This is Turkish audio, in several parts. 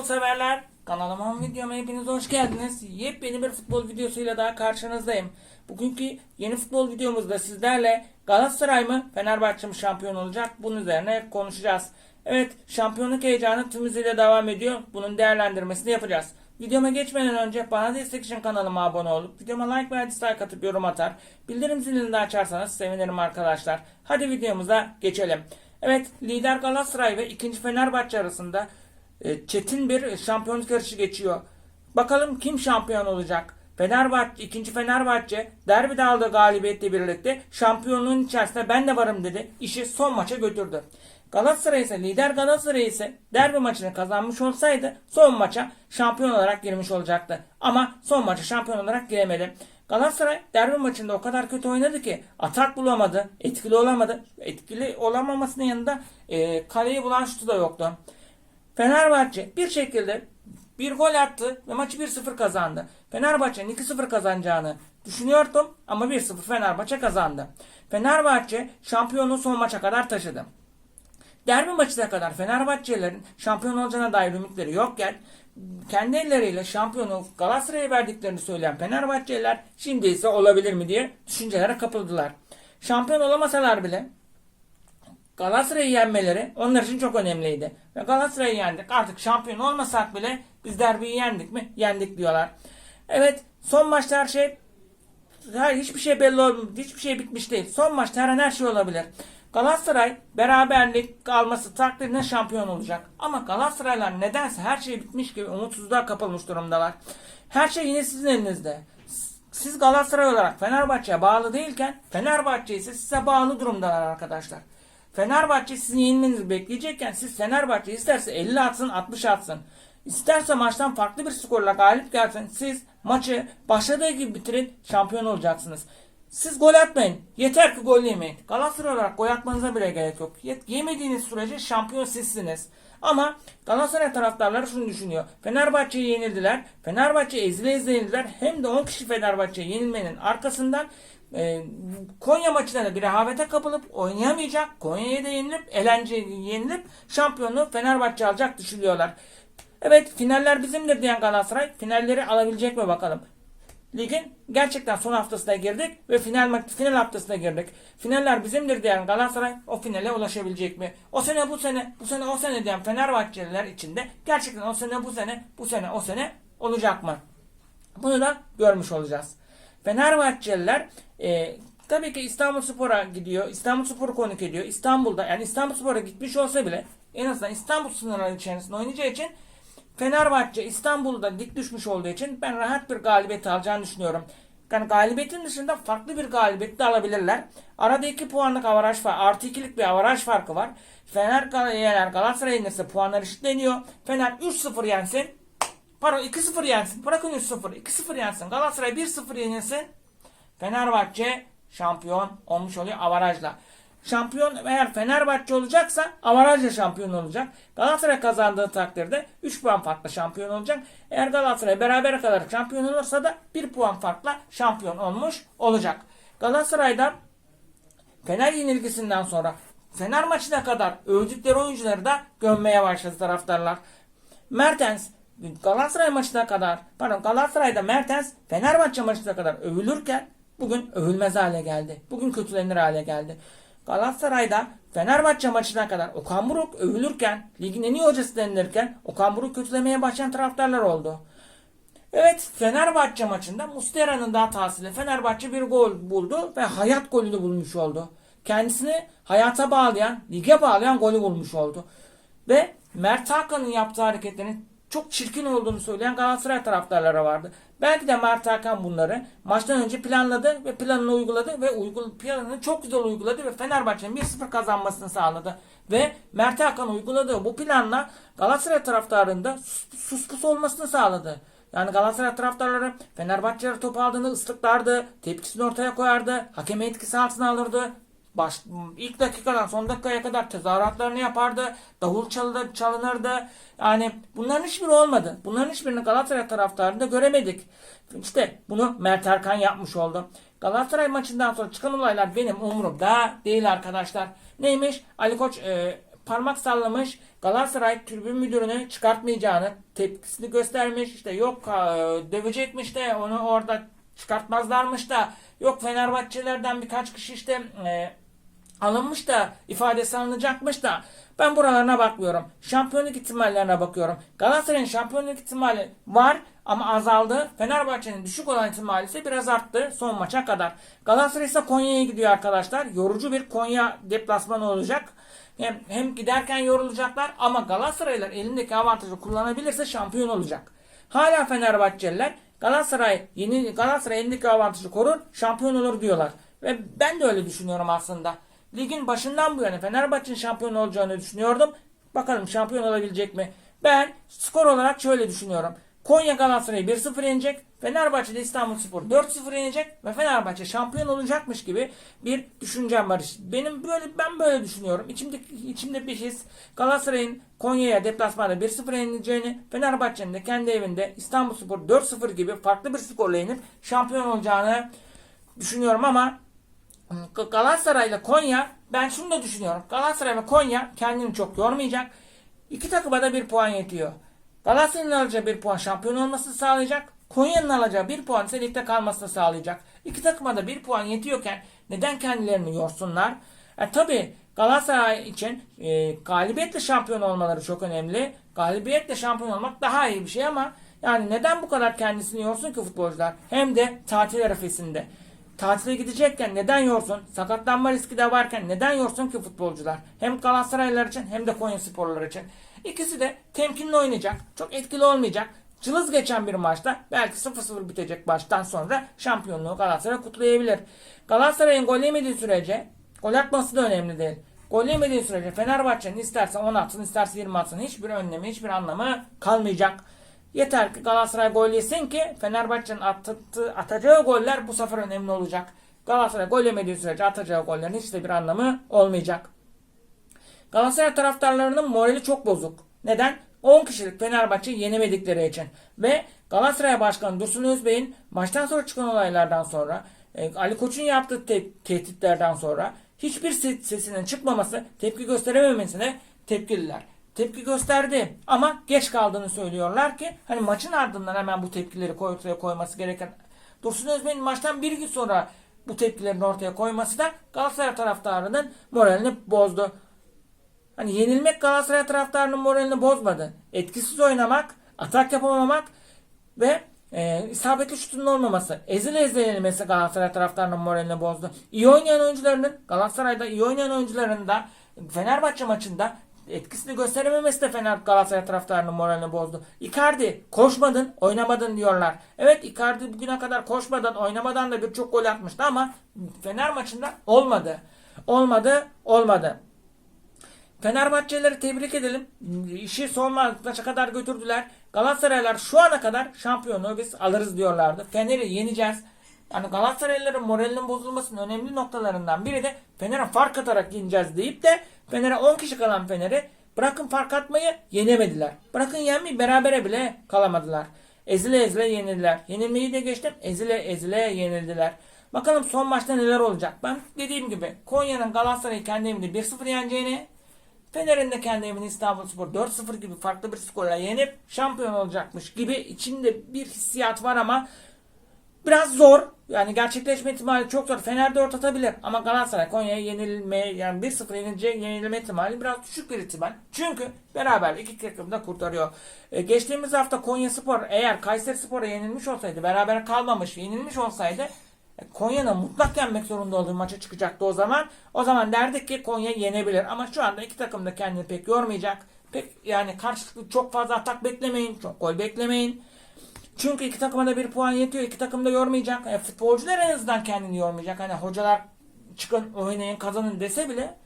futbol severler. Kanalıma videoma hepiniz hoş geldiniz. Yepyeni bir futbol videosuyla daha karşınızdayım. Bugünkü yeni futbol videomuzda sizlerle Galatasaray mı Fenerbahçe mi şampiyon olacak? Bunun üzerine konuşacağız. Evet şampiyonluk heyecanı tüm hızıyla devam ediyor. Bunun değerlendirmesini yapacağız. Videoma geçmeden önce bana destek için kanalıma abone olup videoma like veya dislike atıp yorum atar. Bildirim zilini de açarsanız sevinirim arkadaşlar. Hadi videomuza geçelim. Evet lider Galatasaray ve ikinci Fenerbahçe arasında çetin bir şampiyonluk yarışı geçiyor. Bakalım kim şampiyon olacak? Fenerbahçe, ikinci Fenerbahçe derbide aldığı galibiyetle birlikte şampiyonluğun içerisinde ben de varım dedi. İşi son maça götürdü. Galatasaray ise lider Galatasaray ise derbi maçını kazanmış olsaydı son maça şampiyon olarak girmiş olacaktı. Ama son maça şampiyon olarak giremedi. Galatasaray derbi maçında o kadar kötü oynadı ki atak bulamadı, etkili olamadı. Etkili olamamasının yanında e, kaleyi bulan şutu da yoktu. Fenerbahçe bir şekilde bir gol attı ve maçı 1-0 kazandı. Fenerbahçe'nin 2-0 kazanacağını düşünüyordum ama 1-0 Fenerbahçe kazandı. Fenerbahçe şampiyonu son maça kadar taşıdı. Derbi maçına kadar Fenerbahçelilerin şampiyon olacağına dair ümitleri yokken kendi elleriyle şampiyonu Galatasaray'a verdiklerini söyleyen Fenerbahçeliler şimdi ise olabilir mi diye düşüncelere kapıldılar. Şampiyon olamasalar bile Galatasaray'ı yenmeleri onlar için çok önemliydi. Ve Galatasaray'ı yendik. Artık şampiyon olmasak bile biz derbiyi yendik mi? Yendik diyorlar. Evet son maçta her şey hayır, hiçbir şey belli olmuyor. Hiçbir şey bitmiş değil. Son maçta her an her şey olabilir. Galatasaray beraberlik alması takdirine şampiyon olacak. Ama Galatasaraylar nedense her şey bitmiş gibi umutsuzluğa kapılmış durumdalar. Her şey yine sizin elinizde. Siz Galatasaray olarak Fenerbahçe'ye bağlı değilken Fenerbahçe ise size bağlı durumdalar arkadaşlar. Fenerbahçe sizin yenilmenizi bekleyecekken siz Fenerbahçe isterse 50 atsın 60 atsın. İsterse maçtan farklı bir skorla galip gelsin. Siz maçı başladığı gibi bitirin şampiyon olacaksınız. Siz gol atmayın. Yeter ki gol yemeyin. Galatasaray olarak gol atmanıza bile gerek yok. Yemediğiniz sürece şampiyon sizsiniz. Ama Galatasaray taraftarları şunu düşünüyor. Fenerbahçe'yi yenildiler. Fenerbahçe ezile ezile yenildiler. Hem de 10 kişi Fenerbahçe'yi yenilmenin arkasından e, Konya maçına da bir rehavete kapılıp oynayamayacak. Konya'ya da yenilip, eğlenceli yenilip şampiyonluğu Fenerbahçe alacak düşünüyorlar. Evet finaller bizimdir diyen Galatasaray finalleri alabilecek mi bakalım. Ligin gerçekten son haftasına girdik ve final final haftasına girdik. Finaller bizimdir diyen Galatasaray o finale ulaşabilecek mi? O sene bu sene, bu sene o sene diyen Fenerbahçeliler içinde gerçekten o sene bu sene, bu sene o sene olacak mı? Bunu da görmüş olacağız. Fenerbahçeliler e, tabii ki İstanbul Spor'a gidiyor. İstanbul Spor'u konuk ediyor. İstanbul'da yani İstanbul Spor'a gitmiş olsa bile en azından İstanbul sınırları içerisinde oynayacağı için Fenerbahçe İstanbul'da dik düşmüş olduğu için ben rahat bir galibiyet alacağını düşünüyorum. Yani galibiyetin dışında farklı bir galibiyet de alabilirler. Arada 2 puanlık avaraj var. Artı 2'lik bir avaraj farkı var. Fener Galatasaray yenirse puanlar eşitleniyor. Fener 3-0 yensin. Pardon 2-0 yensin. Bırakın 3-0. 2-0 yensin. Galatasaray 1-0 yenilsin. Fenerbahçe şampiyon olmuş oluyor avarajla. Şampiyon eğer Fenerbahçe olacaksa avarajla şampiyon olacak. Galatasaray kazandığı takdirde 3 puan farkla şampiyon olacak. Eğer Galatasaray berabere kadar şampiyon olursa da 1 puan farkla şampiyon olmuş olacak. Galatasaray'da Fener yenilgisinden sonra Fener maçına kadar övdükleri oyuncuları da gömmeye başladı taraftarlar. Mertens Galatasaray maçına kadar pardon Galatasaray'da Mertens Fenerbahçe maçına kadar övülürken bugün övülmez hale geldi. Bugün kötülenir hale geldi. Galatasaray'da Fenerbahçe maçına kadar Okan Buruk övülürken ligin en iyi hocası denilirken Okan Buruk kötülemeye başlayan taraftarlar oldu. Evet Fenerbahçe maçında Mustera'nın da hatasıyla Fenerbahçe bir gol buldu ve hayat golünü bulmuş oldu. Kendisini hayata bağlayan, lige bağlayan golü bulmuş oldu. Ve Mert Hakan'ın yaptığı hareketlerin çok çirkin olduğunu söyleyen Galatasaray taraftarları vardı. Belki de Mert Hakan bunları maçtan önce planladı ve planını uyguladı ve uygul planını çok güzel uyguladı ve Fenerbahçe'nin 1-0 kazanmasını sağladı. Ve Mert Hakan uyguladığı bu planla Galatasaray taraftarında sus, suspus olmasını sağladı. Yani Galatasaray taraftarları Fenerbahçe'ler top aldığında ıslıklardı, tepkisini ortaya koyardı, hakemi etkisi altına alırdı. Baş, ilk dakikadan son dakikaya kadar tezahüratlarını yapardı. Davul çalınır, çalınırdı. Yani bunların hiçbiri olmadı. Bunların hiçbirini Galatasaray taraftarında göremedik. İşte bunu Mert Erkan yapmış oldu. Galatasaray maçından sonra çıkan olaylar benim umurumda değil arkadaşlar. Neymiş? Ali Koç e, parmak sallamış. Galatasaray tribün müdürünü çıkartmayacağını tepkisini göstermiş. İşte yok e, dövecekmiş de onu orada çıkartmazlarmış da yok Fenerbahçelerden birkaç kişi işte e, alınmış da ifadesi alınacakmış da ben buralarına bakmıyorum. Şampiyonluk ihtimallerine bakıyorum. Galatasaray'ın şampiyonluk ihtimali var ama azaldı. Fenerbahçe'nin düşük olan ihtimali ise biraz arttı son maça kadar. Galatasaray ise Konya'ya gidiyor arkadaşlar. Yorucu bir Konya deplasmanı olacak. Hem, hem giderken yorulacaklar ama Galatasaraylar elindeki avantajı kullanabilirse şampiyon olacak. Hala Fenerbahçeliler Galatasaray yeni Galatasaray elindeki avantajı korur, şampiyon olur diyorlar. Ve ben de öyle düşünüyorum aslında. Ligin başından bu yana Fenerbahçe'nin şampiyon olacağını düşünüyordum. Bakalım şampiyon olabilecek mi? Ben skor olarak şöyle düşünüyorum. Konya Galatasaray'ı 1-0 yenecek. Fenerbahçe de İstanbulspor 4-0 yenecek ve Fenerbahçe şampiyon olacakmış gibi bir düşüncem var. Benim böyle ben böyle düşünüyorum. İçimde içimde bir his Galatasaray'ın Konya'ya deplasmanda 1-0 yenileceğini, Fenerbahçe'nin de kendi evinde İstanbulspor 4-0 gibi farklı bir skorla yenip şampiyon olacağını düşünüyorum ama Galatasaray ile Konya ben şunu da düşünüyorum. Galatasaray ve Konya kendini çok yormayacak. İki takıma da bir puan yetiyor. Galatasaray'ın alacağı bir puan şampiyon olmasını sağlayacak. Konya'nın alacağı bir puan ise ligde kalmasını sağlayacak. İki takıma da bir puan yetiyorken neden kendilerini yorsunlar? E, tabii Galatasaray için e, galibiyetle şampiyon olmaları çok önemli. Galibiyetle şampiyon olmak daha iyi bir şey ama yani neden bu kadar kendisini yorsun ki futbolcular? Hem de tatil arifesinde. Tatile gidecekken neden yorsun? Sakatlanma riski de varken neden yorsun ki futbolcular? Hem Galatasaraylılar için hem de Konya sporları için. İkisi de temkinli oynayacak. Çok etkili olmayacak. Cılız geçen bir maçta belki 0-0 bitecek baştan sonra şampiyonluğu Galatasaray kutlayabilir. Galatasaray'ın gol yemediği sürece gol atması da önemli değil. Gol yemediği sürece Fenerbahçe'nin isterse 10 atsın isterse 20 atsın hiçbir önlemi hiçbir anlamı kalmayacak. Yeter ki Galatasaray gol yesin ki Fenerbahçe'nin attığı, atacağı goller bu sefer önemli olacak. Galatasaray gol yemediği sürece atacağı gollerin hiç de bir anlamı olmayacak. Galatasaray taraftarlarının morali çok bozuk. Neden? 10 kişilik Fenerbahçe yenemedikleri için. Ve Galatasaray Başkanı Dursun Özbey'in maçtan sonra çıkan olaylardan sonra e, Ali Koç'un yaptığı te- tehditlerden sonra hiçbir sesinin çıkmaması, tepki gösterememesine tepkililer tepki gösterdi ama geç kaldığını söylüyorlar ki hani maçın ardından hemen bu tepkileri ortaya koyması gereken Dursun Özbey'in maçtan bir gün sonra bu tepkilerini ortaya koyması da Galatasaray taraftarının moralini bozdu. Hani yenilmek Galatasaray taraftarının moralini bozmadı. Etkisiz oynamak, atak yapamamak ve e, isabetli şutun olmaması, ezile ezile yenilmesi Galatasaray taraftarının moralini bozdu. İyi oynayan oyuncularının, Galatasaray'da iyi oynayan oyuncuların da Fenerbahçe maçında etkisini gösterememesi de Fener Galatasaray taraftarının moralini bozdu. Icardi koşmadın, oynamadın diyorlar. Evet Icardi bugüne kadar koşmadan, oynamadan da birçok gol atmıştı ama Fener maçında olmadı. Olmadı, olmadı. Fenerbahçelileri tebrik edelim. İşi son maça kadar götürdüler. Galatasaraylar şu ana kadar şampiyonu biz alırız diyorlardı. Fener'i yeneceğiz. Yani Galatasaraylıların moralinin bozulmasının önemli noktalarından biri de Fener'e fark atarak yeneceğiz deyip de Fener'e 10 kişi kalan Fener'i bırakın fark atmayı yenemediler. Bırakın yenmeyi berabere bile kalamadılar. Ezile ezile yenildiler. Yenilmeyi de geçtim ezile ezile yenildiler. Bakalım son maçta neler olacak. Ben dediğim gibi Konya'nın Galatasaray'ı kendi evinde 1-0 yeneceğini Fener'in de kendi evini İstanbulspor 4-0 gibi farklı bir skorla yenip şampiyon olacakmış gibi içinde bir hissiyat var ama biraz zor. Yani gerçekleşme ihtimali çok zor. Fener 4 atabilir ama Galatasaray Konya'ya yenilme yani 1-0 yenilecek yenilme ihtimali biraz düşük bir ihtimal. Çünkü beraber iki takım da kurtarıyor. Ee, geçtiğimiz hafta Konya Spor eğer Kayseri Spor'a yenilmiş olsaydı beraber kalmamış yenilmiş olsaydı e, Konya'nın mutlak yenmek zorunda olduğu maça çıkacaktı o zaman. O zaman derdik ki Konya yenebilir. Ama şu anda iki takım da kendini pek yormayacak. Pek yani karşılıklı çok fazla atak beklemeyin. Çok gol beklemeyin. Çünkü iki takıma da bir puan yetiyor. İki takım da yormayacak. Yani futbolcular en azından kendini yormayacak. Hani hocalar çıkın oynayın kazanın dese bile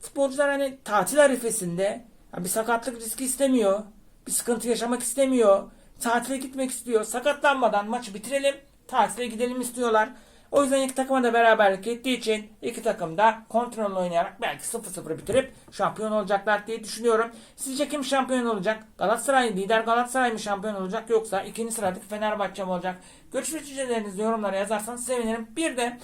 futbolcular hani tatil arifesinde bir sakatlık riski istemiyor. Bir sıkıntı yaşamak istemiyor. Tatile gitmek istiyor. Sakatlanmadan maçı bitirelim. Tatile gidelim istiyorlar. O yüzden iki takıma da beraberlik ettiği için iki takım da kontrol oynayarak belki 0-0 bitirip şampiyon olacaklar diye düşünüyorum. Sizce kim şampiyon olacak? Galatasaray lider Galatasaray mı şampiyon olacak yoksa ikinci sıradaki Fenerbahçe mi olacak? Görüş düşüncelerinizi yorumlara yazarsanız sevinirim. Bir de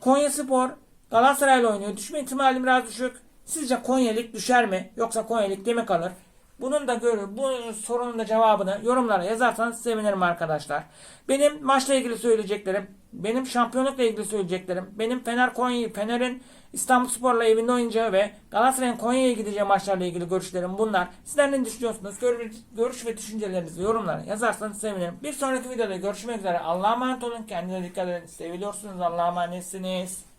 Konya Spor Galatasaray'la oynuyor. Düşme ihtimali biraz düşük. Sizce Konyalık düşer mi yoksa Konyalık mi kalır? Bunun da görü, bu sorunun da cevabını yorumlara yazarsanız sevinirim arkadaşlar. Benim maçla ilgili söyleyeceklerim, benim şampiyonlukla ilgili söyleyeceklerim, benim Fener Konya, Fener'in İstanbulspor'la evinde oynayacağı ve Galatasaray'ın Konya'ya gideceği maçlarla ilgili görüşlerim bunlar. Sizler ne düşünüyorsunuz? Görüş, görüş ve düşüncelerinizi yorumlara yazarsanız sevinirim. Bir sonraki videoda görüşmek üzere. Allah'a emanet olun. Kendinize dikkat edin. Seviliyorsunuz. Allah'a emanetsiniz.